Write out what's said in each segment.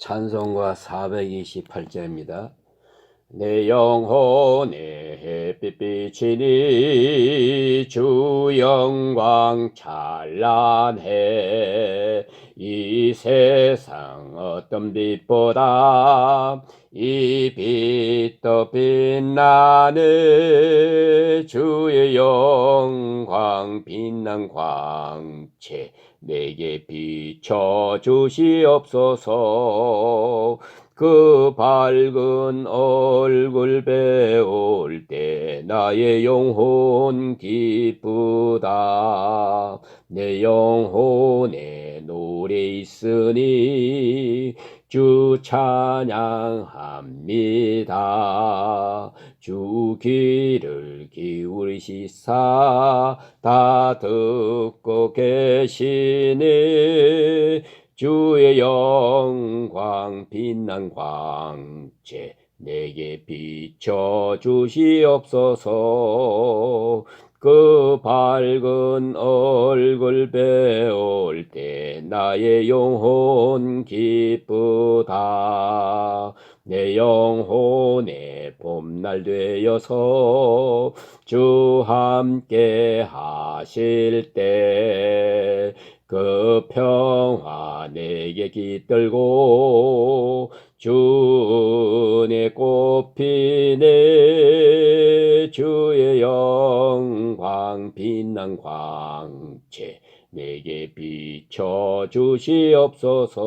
찬송가 428자입니다. 내 영혼에 햇빛비치니 주 영광 찬란해 이 세상 어떤 빛보다 이 빛도 빛나네 주의 영광 빛난 광채 내게 비춰 주시옵소서. 그 밝은 얼굴 배울 때 나의 영혼 기쁘다. 내 영혼에 노래 있으니 주 찬양합니다. 주 귀를 기울이시사 다 듣고 계시네 주의 영광 빛난 광채 내게 비춰 주시옵소서 그 밝은 얼굴 배울 때 나의 영혼 기쁘다. 내 영혼의 봄날 되어서 주 함께 하실 때 그 평화 내게 깃들고 주은혜 꽃피네 주의 영광 빛난 광채 내게 비춰 주시옵소서.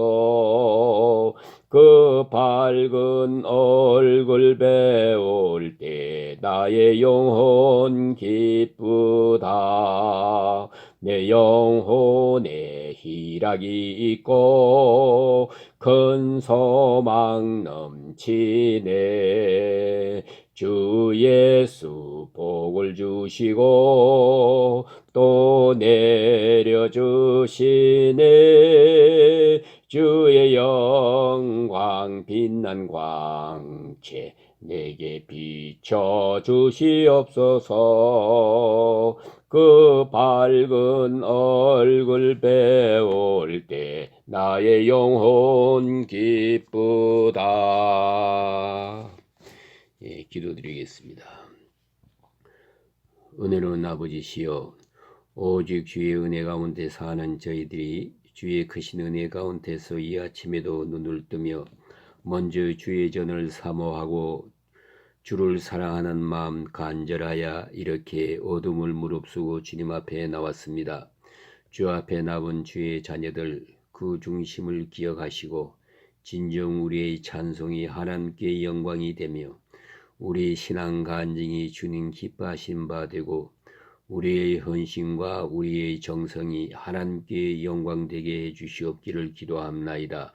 그 밝은 얼굴 배울 때 나의 영혼 기쁘다 내 영혼에 희락이 있고 큰 소망 넘치네. 주 예수 복을 주시고 또 내려주시네. 주의 영광 빛난 광채 내게 비춰 주시옵소서. 그 밝은 얼굴 배울 때 나의 영혼 기쁘다. 예, 기도드리겠습니다. 은혜로운 아버지시여 오직 주의 은혜 가운데 사는 저희들이 주의 크신 은혜 가운데서 이 아침에도 눈을 뜨며 먼저 주의 전을 사모하고 주를 사랑하는 마음 간절하여 이렇게 어둠을 무릅쓰고 주님 앞에 나왔습니다. 주 앞에 나온 주의 자녀들 그 중심을 기억하시고 진정 우리의 찬송이 하나님께 영광이 되며 우리 신앙 간증이 주님 기뻐하신 바 되고 우리의 헌신과 우리의 정성이 하나님께 영광되게 해 주시옵기를 기도합나이다.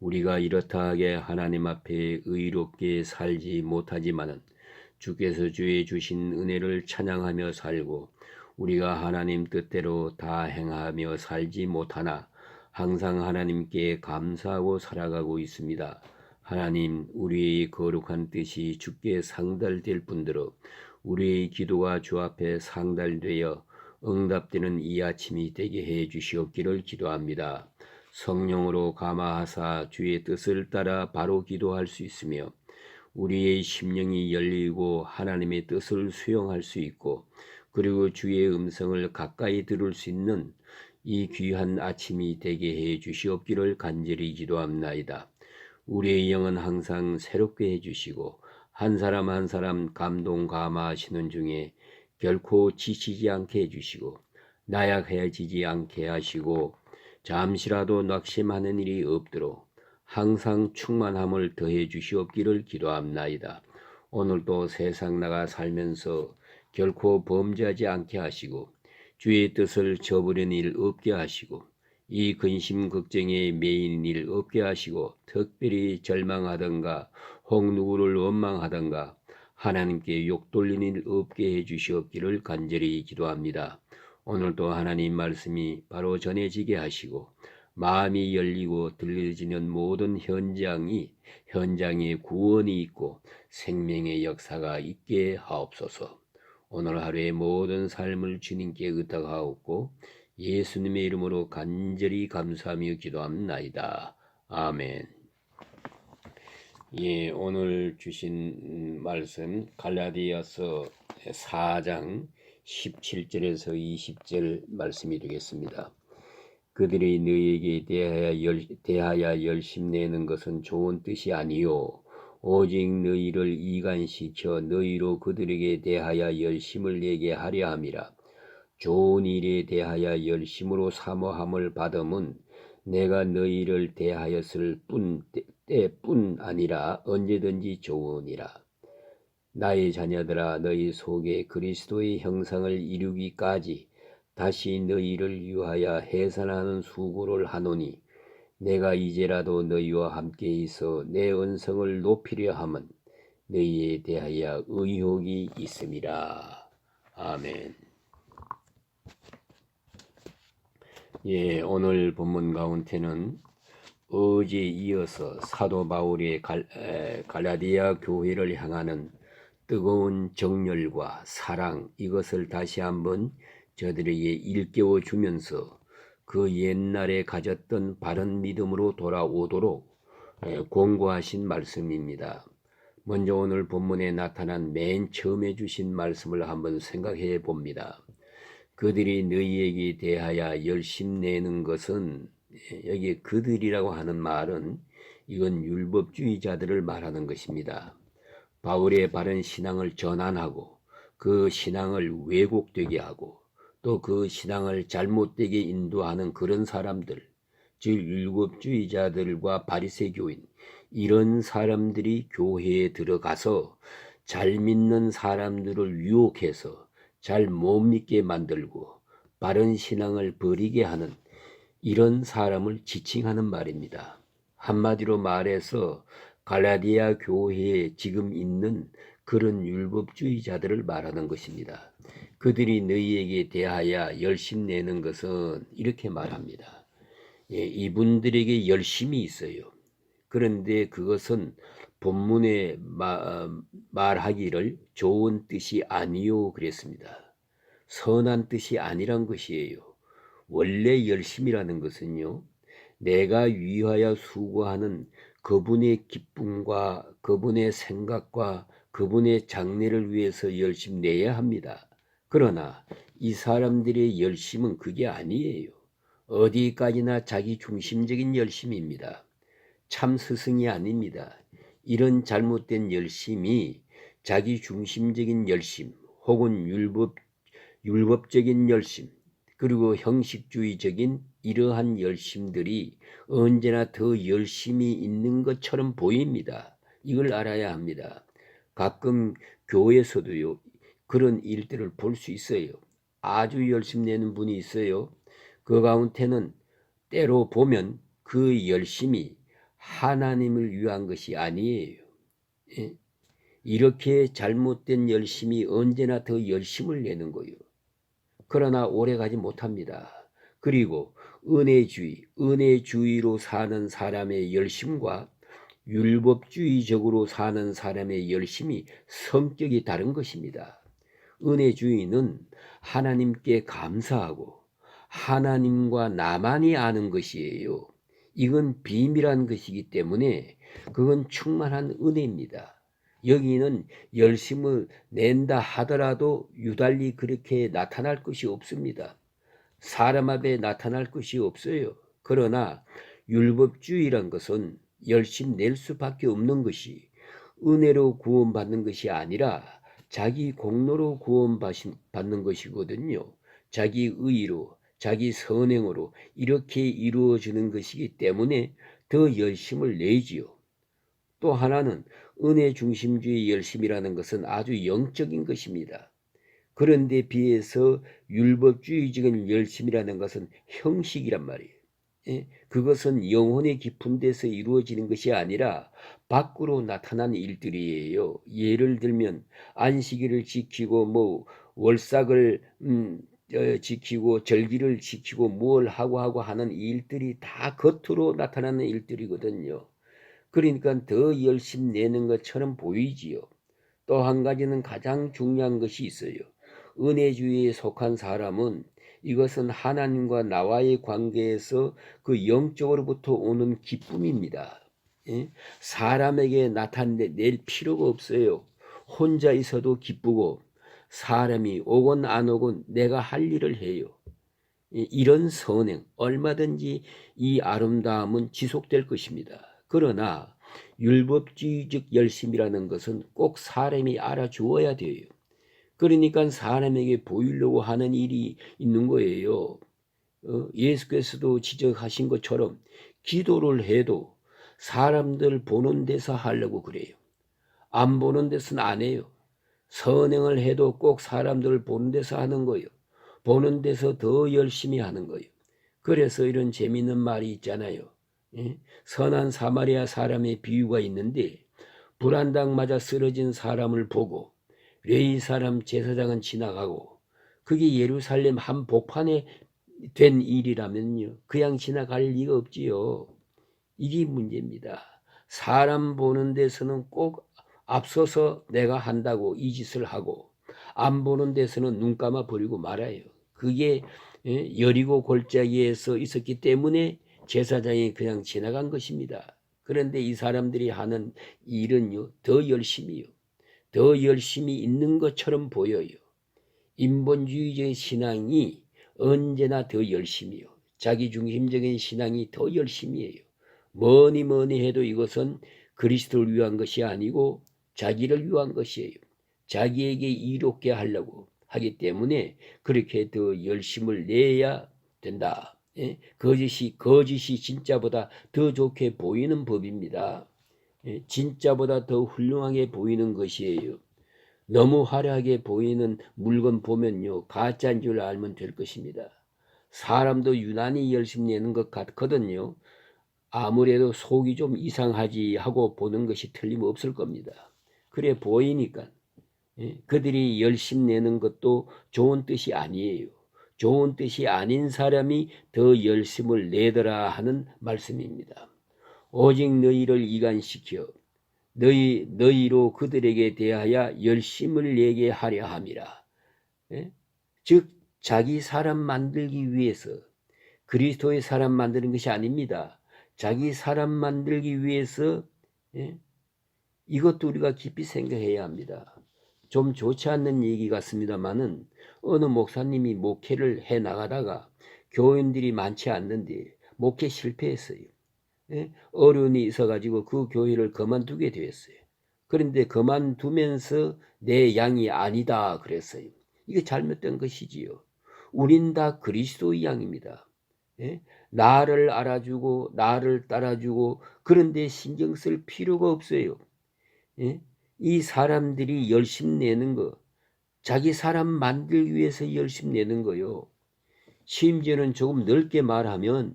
우리가 이렇다 하게 하나님 앞에 의롭게 살지 못하지만은 주께서 주의 주신 은혜를 찬양하며 살고 우리가 하나님 뜻대로 다 행하며 살지 못하나 항상 하나님께 감사하고 살아가고 있습니다. 하나님, 우리의 거룩한 뜻이 주께 상달될 뿐더러 우리의 기도가 주 앞에 상달되어 응답되는 이 아침이 되게 해 주시옵기를 기도합니다. 성령으로 감화하사 주의 뜻을 따라 바로 기도할 수 있으며 우리의 심령이 열리고 하나님의 뜻을 수용할 수 있고 그리고 주의 음성을 가까이 들을 수 있는 이 귀한 아침이 되게 해 주시옵기를 간절히 기도합나이다. 우리의 영은 항상 새롭게 해 주시고 한 사람 한 사람 감동 감화하시는 중에 결코 지치지 않게 해 주시고 나약해지지 않게 하시고 잠시라도 낙심하는 일이 없도록 항상 충만함을 더해 주시옵기를 기도합나이다. 오늘도 세상 나가 살면서 결코 범죄하지 않게 하시고 주의 뜻을 저버린 일 없게 하시고 이 근심 걱정에 매인 일 없게 하시고 특별히 절망하던가 혹 누구를 원망하던가 하나님께 욕 돌리는 일 없게 해 주시옵기를 간절히 기도합니다. 오늘도 하나님 말씀이 바로 전해지게 하시고 마음이 열리고 들려지는 모든 현장이 현장에 구원이 있고 생명의 역사가 있게 하옵소서. 오늘 하루의 모든 삶을 주님께 의탁하옵고 예수님의 이름으로 간절히 감사하며 기도합나이다. 아멘. 예, 오늘 주신 음, 말씀 갈라디아서 4장 17절에서 20절 말씀이 되겠습니다. 그들이 너희에게 대하여, 열, 대하여 열심 내는 것은 좋은 뜻이 아니요 오직 너희를 이간시켜 너희로 그들에게 대하여 열심을 내게 하려 함이라. 좋은 일에 대하여 열심으로 사모함을 받음은 내가 너희를 대하였을 뿐 때뿐 아니라 언제든지 좋으니라. 나의 자녀들아 너희 속에 그리스도의 형상을 이루기까지 다시 너희를 위하여 해산하는 수고를 하노니 내가 이제라도 너희와 함께 있어 내 은성을 높이려 함은 너희에 대하여 의혹이 있음이라. 아멘. 예, 오늘 본문 가운데는 어제 이어서 사도 바울의 갈, 에, 갈라디아 교회를 향하는 뜨거운 정열과 사랑 이것을 다시 한번 저들에게 일깨워 주면서 그 옛날에 가졌던 바른 믿음으로 돌아오도록 에, 공고하신 말씀입니다. 먼저 오늘 본문에 나타난 맨 처음에 주신 말씀을 한번 생각해 봅니다. 그들이 너희에게 대하여 열심 내는 것은 여기 그들이라고 하는 말은 이건 율법주의자들을 말하는 것입니다. 바울의 바른 신앙을 전환하고 그 신앙을 왜곡되게 하고 또 그 신앙을 잘못되게 인도하는 그런 사람들, 즉 율법주의자들과 바리새교인 이런 사람들이 교회에 들어가서 잘 믿는 사람들을 유혹해서 잘 못 믿게 만들고 바른 신앙을 버리게 하는 이런 사람을 지칭하는 말입니다. 한마디로 말해서 갈라디아 교회에 지금 있는 그런 율법주의자들을 말하는 것입니다. 그들이 너희에게 대하여 열심 내는 것은 이렇게 말합니다. 예, 이분들에게 열심이 있어요. 그런데 그것은 본문에 마, 말하기를 좋은 뜻이 아니요 그랬습니다. 선한 뜻이 아니란 것이에요. 원래 열심이라는 것은요, 내가 위하여 수고하는 그분의 기쁨과 그분의 생각과 그분의 장래를 위해서 열심 내야 합니다. 그러나 이 사람들의 열심은 그게 아니에요. 어디까지나 자기 중심적인 열심입니다. 참 스승이 아닙니다. 이런 잘못된 열심이 자기 중심적인 열심 혹은 율법, 율법적인 열심 그리고 형식주의적인 이러한 열심들이 언제나 더 열심히 있는 것처럼 보입니다. 이걸 알아야 합니다. 가끔 교회에서도요, 그런 일들을 볼 수 있어요. 아주 열심 내는 분이 있어요. 그 가운데는 때로 보면 그 열심이 하나님을 위한 것이 아니에요. 예? 이렇게 잘못된 열심이 언제나 더 열심을 내는 거예요. 그러나 오래 가지 못합니다. 그리고 은혜주의, 은혜주의로 사는 사람의 열심과 율법주의적으로 사는 사람의 열심이 성격이 다른 것입니다. 은혜주의는 하나님께 감사하고 하나님과 나만이 아는 것이에요. 이건 비밀한 것이기 때문에 그건 충만한 은혜입니다. 여기는 열심을 낸다 하더라도 유달리 그렇게 나타날 것이 없습니다. 사람 앞에 나타날 것이 없어요. 그러나 율법주의란 것은 열심 낼 수밖에 없는 것이 은혜로 구원받는 것이 아니라 자기 공로로 구원받는 것이거든요. 자기 의로, 자기 선행으로 이렇게 이루어지는 것이기 때문에 더 열심을 내지요. 또 하나는 은혜 중심주의 열심이라는 것은 아주 영적인 것입니다. 그런데 비해서 율법주의적인 열심이라는 것은 형식이란 말이에요. 예? 그것은 영혼의 깊은 데서 이루어지는 것이 아니라 밖으로 나타난 일들이에요. 예를 들면 안식일을 지키고 뭐 월삭을 음, 어, 지키고 절기를 지키고 뭘 하고 하고 하는 일들이 다 겉으로 나타나는 일들이거든요. 그러니까 더 열심 내는 것처럼 보이지요. 또 한 가지는 가장 중요한 것이 있어요. 은혜주의에 속한 사람은 이것은 하나님과 나와의 관계에서 그 영적으로부터 오는 기쁨입니다. 예? 사람에게 나타낼 필요가 없어요. 혼자 있어도 기쁘고 사람이 오건 안 오건 내가 할 일을 해요. 이- 이런 선행 얼마든지 이 아름다움은 지속될 것입니다. 그러나 율법주의적 열심이라는 것은 꼭 사람이 알아주어야 돼요. 그러니까 사람에게 보이려고 하는 일이 있는 거예요. 어, 예수께서도 지적하신 것처럼 기도를 해도 사람들 보는 데서 하려고 그래요. 안 보는 데서는 안 해요. 선행을 해도 꼭 사람들을 보는 데서 하는 거예요. 보는 데서 더 열심히 하는 거예요. 그래서 이런 재미있는 말이 있잖아요. 예? 선한 사마리아 사람의 비유가 있는데 불안당 맞아 쓰러진 사람을 보고 레이 사람 제사장은 지나가고 그게 예루살렘 한 복판에 된 일이라면요. 그냥 지나갈 리가 없지요. 이게 문제입니다. 사람 보는 데서는 꼭 앞서서 내가 한다고 이 짓을 하고 안 보는 데서는 눈 감아 버리고 말아요. 그게 예, 여리고 골짜기에서 있었기 때문에 제사장이 그냥 지나간 것입니다. 그런데 이 사람들이 하는 일은요, 더 열심히요. 더 열심히 있는 것처럼 보여요. 인본주의적인 신앙이 언제나 더 열심히요. 자기 중심적인 신앙이 더 열심히 해요. 뭐니 뭐니 해도 이것은 그리스도를 위한 것이 아니고 자기를 위한 것이에요. 자기에게 이롭게 하려고 하기 때문에 그렇게 더 열심을 내야 된다. 예? 거짓이 거짓이 진짜보다 더 좋게 보이는 법입니다. 예? 진짜보다 더 훌륭하게 보이는 것이에요. 너무 화려하게 보이는 물건 보면요 가짜인 줄 알면 될 것입니다. 사람도 유난히 열심히 내는 것 같거든요. 아무래도 속이 좀 이상하지 하고 보는 것이 틀림없을 겁니다. 그래 보이니까 예, 그들이 열심 내는 것도 좋은 뜻이 아니에요. 좋은 뜻이 아닌 사람이 더 열심을 내더라 하는 말씀입니다. 오직 너희를 이간시켜 너희 너희로 그들에게 대하여 열심을 내게 하려 함이라. 예? 즉 자기 사람 만들기 위해서 그리스도의 사람 만드는 것이 아닙니다. 자기 사람 만들기 위해서 예? 이것도 우리가 깊이 생각해야 합니다. 좀 좋지 않는 얘기 같습니다만은 어느 목사님이 목회를 해 나가다가 교인들이 많지 않는데 목회 실패했어요. 예? 어려움이 있어가지고 그 교회를 그만두게 되었어요. 그런데 그만두면서 내 양이 아니다 그랬어요. 이게 잘못된 것이지요. 우린 다 그리스도의 양입니다. 예? 나를 알아주고 나를 따라주고 그런데 신경 쓸 필요가 없어요. 예? 이 사람들이 열심 내는 거, 자기 사람 만들기 위해서 열심 내는 거요. 심지어는 조금 넓게 말하면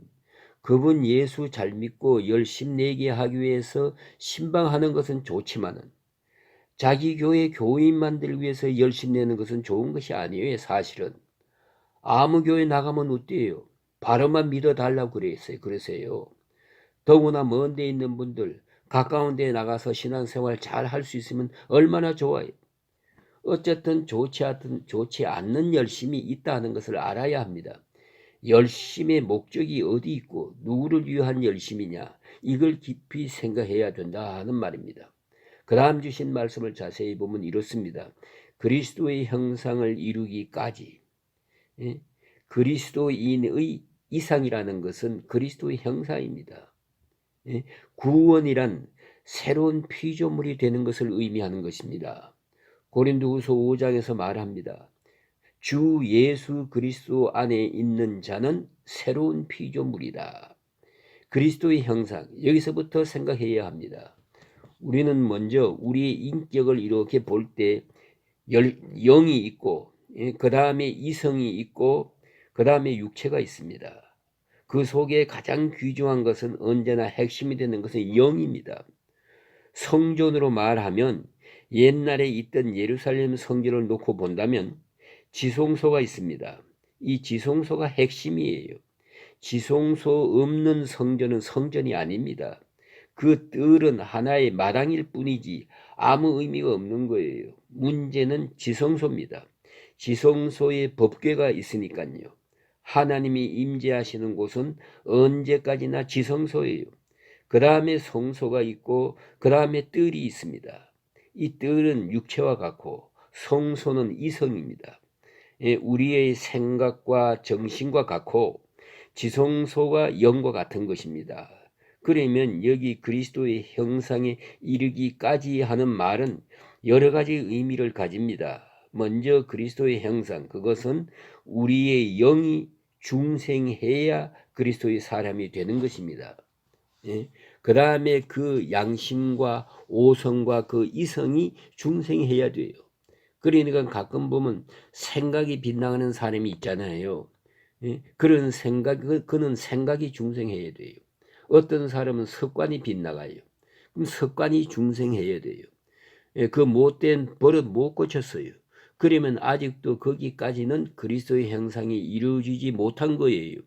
그분 예수 잘 믿고 열심 내게 하기 위해서 신방하는 것은 좋지만은 자기 교회 교인 만들기 위해서 열심 내는 것은 좋은 것이 아니에요. 사실은 아무 교회 나가면 어때요? 바로만 믿어 달라고 그랬어요. 그러세요. 더구나 먼데 있는 분들 가까운 데 나가서 신앙생활 잘 할 수 있으면 얼마나 좋아요. 어쨌든 좋지 않든 좋지 않는 열심이 있다는 것을 알아야 합니다. 열심의 목적이 어디 있고 누구를 위한 열심이냐 이걸 깊이 생각해야 된다 하는 말입니다. 그 다음 주신 말씀을 자세히 보면 이렇습니다. 그리스도의 형상을 이루기까지 예? 그리스도인의 이상이라는 것은 그리스도의 형상입니다. 예? 구원이란 새로운 피조물이 되는 것을 의미하는 것입니다. 고린도후서 5장에서 말합니다. 주 예수 그리스도 안에 있는 자는 새로운 피조물이다. 그리스도의 형상 여기서부터 생각해야 합니다. 우리는 먼저 우리의 인격을 이렇게 볼 때 영이 있고 그 다음에 이성이 있고 그 다음에 육체가 있습니다. 그 속에 가장 귀중한 것은 언제나 핵심이 되는 것은 영입니다. 성전으로 말하면 옛날에 있던 예루살렘 성전을 놓고 본다면 지성소가 있습니다. 이 지성소가 핵심이에요. 지성소 없는 성전은 성전이 아닙니다. 그 뜰은 하나의 마당일 뿐이지 아무 의미가 없는 거예요. 문제는 지성소입니다. 지성소에 법궤가 있으니까요. 하나님이 임재하시는 곳은 언제까지나 지성소예요. 그 다음에 성소가 있고 그 다음에 뜰이 있습니다. 이 뜰은 육체와 같고 성소는 이성입니다. 예, 우리의 생각과 정신과 같고 지성소가 영과 같은 것입니다. 그러면 여기 그리스도의 형상에 이르기까지 하는 말은 여러 가지 의미를 가집니다. 먼저 그리스도의 형상, 그것은 우리의 영이 중생해야 그리스도의 사람이 되는 것입니다. 예? 그 다음에 그 양심과 오성과 그 이성이 중생해야 돼요. 그러니까 가끔 보면 생각이 빗나가는 사람이 있잖아요. 예? 그런 생각, 그- 그는 생각이 중생해야 돼요. 어떤 사람은 습관이 빗나가요. 그럼 습관이 중생해야 돼요. 예, 그 못된 버릇 못 고쳤어요. 그러면 아직도 거기까지는 그리스도의 형상이 이루어지지 못한 거예요.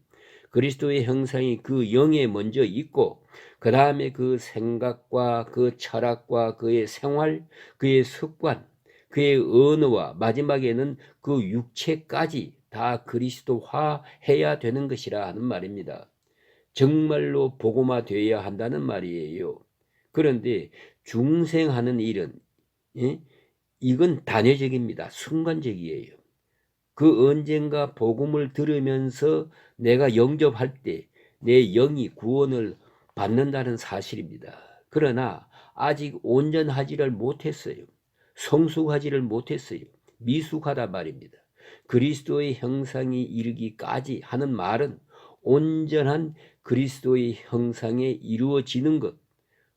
그리스도의 형상이 그 영에 먼저 있고 그 다음에 그 생각과 그 철학과 그의 생활, 그의 습관, 그의 언어와 마지막에는 그 육체까지 다 그리스도화 해야 되는 것이라 하는 말입니다. 정말로 복음화 되어야 한다는 말이에요. 그런데 중생하는 일은 예? 이건 단회적입니다. 순간적이에요. 그 언젠가 복음을 들으면서 내가 영접할 때 내 영이 구원을 받는다는 사실입니다. 그러나 아직 온전하지를 못했어요. 성숙하지를 못했어요. 미숙하다 말입니다. 그리스도의 형상이 이르기까지 하는 말은 온전한 그리스도의 형상에 이루어지는 것.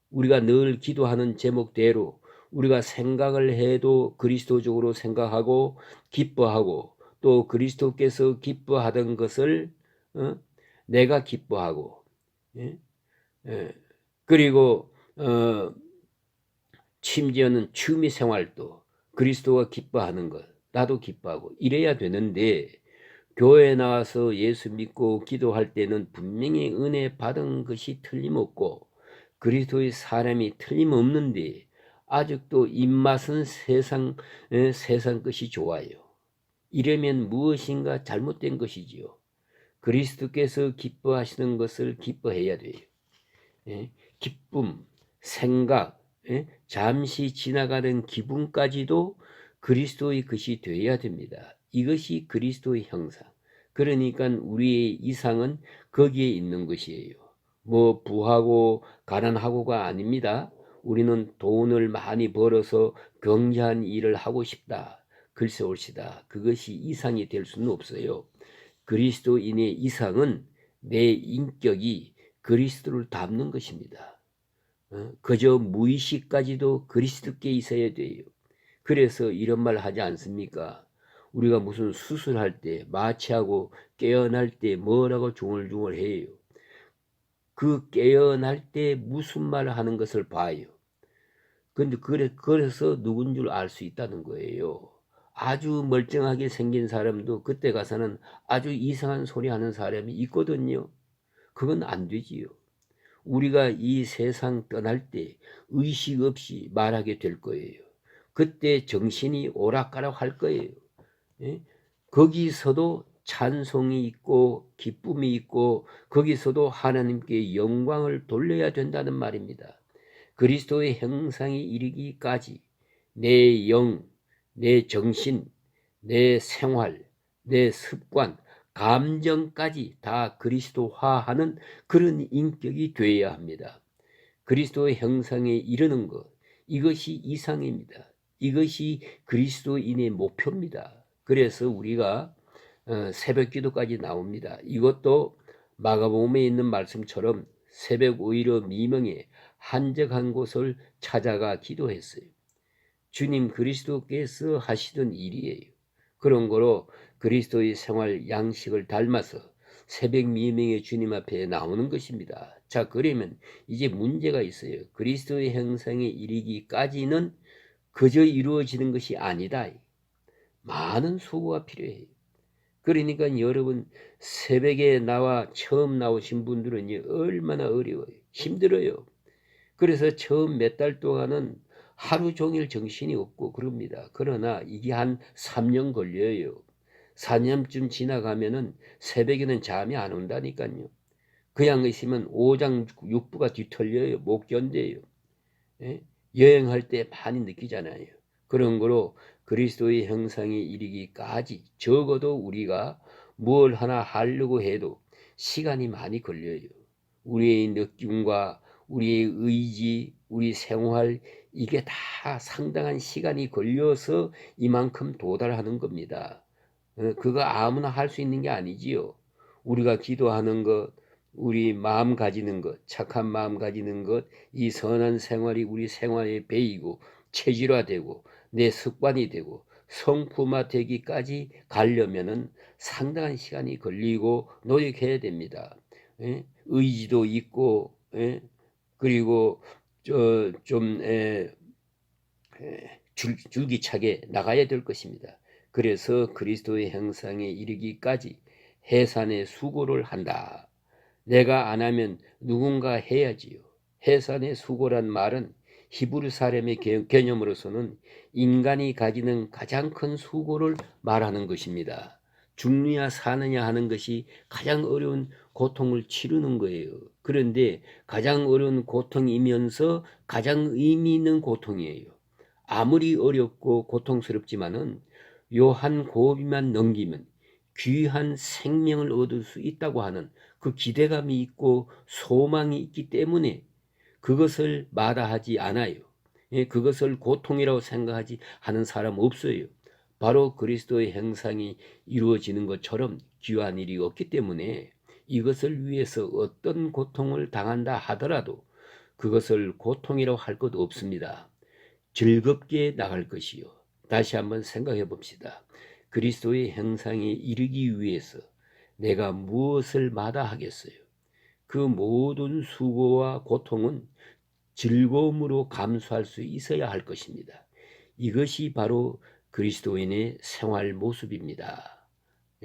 우리가 늘 기도하는 제목대로 우리가 생각을 해도 그리스도적으로 생각하고 기뻐하고 또 그리스도께서 기뻐하던 것을 어? 내가 기뻐하고 예? 예. 그리고 어, 심지어는 취미 생활도 그리스도가 기뻐하는 것 나도 기뻐하고 이래야 되는데 교회 나와서 예수 믿고 기도할 때는 분명히 은혜 받은 것이 틀림없고 그리스도의 사람이 틀림없는데 아직도 입맛은 세상 에, 세상 것이 좋아요. 이러면 무엇인가 잘못된 것이지요. 그리스도께서 기뻐하시는 것을 기뻐해야 돼요. 예? 기쁨, 생각, 예? 잠시 지나가는 기분까지도 그리스도의 것이 되어야 됩니다. 이것이 그리스도의 형상. 그러니까 우리의 이상은 거기에 있는 것이에요. 뭐 부하고 가난하고가 아닙니다. 우리는 돈을 많이 벌어서 경제한 일을 하고 싶다. 글쎄 옳시다. 그것이 이상이 될 수는 없어요. 그리스도인의 이상은 내 인격이 그리스도를 닮는 것입니다. 어? 그저 무의식까지도 그리스도께 있어야 돼요. 그래서 이런 말 하지 않습니까? 우리가 무슨 수술할 때, 마취하고 깨어날 때 뭐라고 중얼중얼 해요. 그 깨어날 때 무슨 말을 하는 것을 봐요. 근데 그래, 그래서 누군 줄 알 수 있다는 거예요. 아주 멀쩡하게 생긴 사람도 그때 가서는 아주 이상한 소리 하는 사람이 있거든요. 그건 안 되지요. 우리가 이 세상 떠날 때 의식 없이 말하게 될 거예요. 그때 정신이 오락가락 할 거예요. 예? 거기서도 찬송이 있고 기쁨이 있고 거기서도 하나님께 영광을 돌려야 된다는 말입니다. 그리스도의 형상이 이르기까지 내 영, 내 정신, 내 생활, 내 습관, 감정까지 다 그리스도화하는 그런 인격이 되어야 합니다. 그리스도의 형상에 이르는 것, 이것이 이상입니다. 이것이 그리스도인의 목표입니다. 그래서 우리가 어, 새벽 기도까지 나옵니다. 이것도 마가복음에 있는 말씀처럼 새벽 오히려 미명에 한적한 곳을 찾아가 기도했어요. 주님 그리스도께서 하시던 일이에요. 그런 거로 그리스도의 생활 양식을 닮아서 새벽 미명의 주님 앞에 나오는 것입니다. 자, 그러면 이제 문제가 있어요. 그리스도의 형상에 이르기까지는 그저 이루어지는 것이 아니다. 많은 수고가 필요해요. 그러니까 여러분 새벽에 나와 처음 나오신 분들은 얼마나 어려워요. 힘들어요. 그래서 처음 몇 달 동안은 하루 종일 정신이 없고 그럽니다. 그러나 이게 한 3년 걸려요. 4년쯤 지나가면은 새벽에는 잠이 안 온다니까요. 그냥 있으면 오장 육부가 뒤털려요. 못 견뎌요. 예? 여행할 때 많이 느끼잖아요. 그런 거로 그리스도의 형상에 이르기까지 적어도 우리가 뭘 하나 하려고 해도 시간이 많이 걸려요. 우리의 느낌과 우리의 의지, 우리 생활 이게 다 상당한 시간이 걸려서 이만큼 도달하는 겁니다. 어, 그거 아무나 할 수 있는 게 아니지요. 우리가 기도하는 것, 우리 마음 가지는 것, 착한 마음 가지는 것, 이 선한 생활이 우리 생활에 배이고 체질화되고 내 습관이 되고 성품화 되기까지 가려면은 상당한 시간이 걸리고 노력해야 됩니다. 예? 의지도 있고 예? 그리고 저좀 줄기차게 나가야 될 것입니다. 그래서 그리스도의 형상에 이르기까지 해산의 수고를 한다. 내가 안 하면 누군가 해야지요. 해산의 수고란 말은 히브리 사람의 개념으로서는 인간이 가지는 가장 큰 수고를 말하는 것입니다. 죽느냐 사느냐 하는 것이 가장 어려운 고통을 치르는 거예요. 그런데 가장 어려운 고통이면서 가장 의미 있는 고통이에요. 아무리 어렵고 고통스럽지만은 요한 고비만 넘기면 귀한 생명을 얻을 수 있다고 하는 그 기대감이 있고 소망이 있기 때문에 그것을 마다하지 않아요. 예, 그것을 고통이라고 생각하지 하는 사람 없어요. 바로 그리스도의 형상이 이루어지는 것처럼 귀한 일이 없기 때문에 이것을 위해서 어떤 고통을 당한다 하더라도 그것을 고통이라고 할 것 없습니다. 즐겁게 나갈 것이요. 다시 한번 생각해 봅시다. 그리스도의 형상에 이르기 위해서 내가 무엇을 마다하겠어요? 그 모든 수고와 고통은 즐거움으로 감수할 수 있어야 할 것입니다. 이것이 바로 그리스도인의 생활 모습입니다.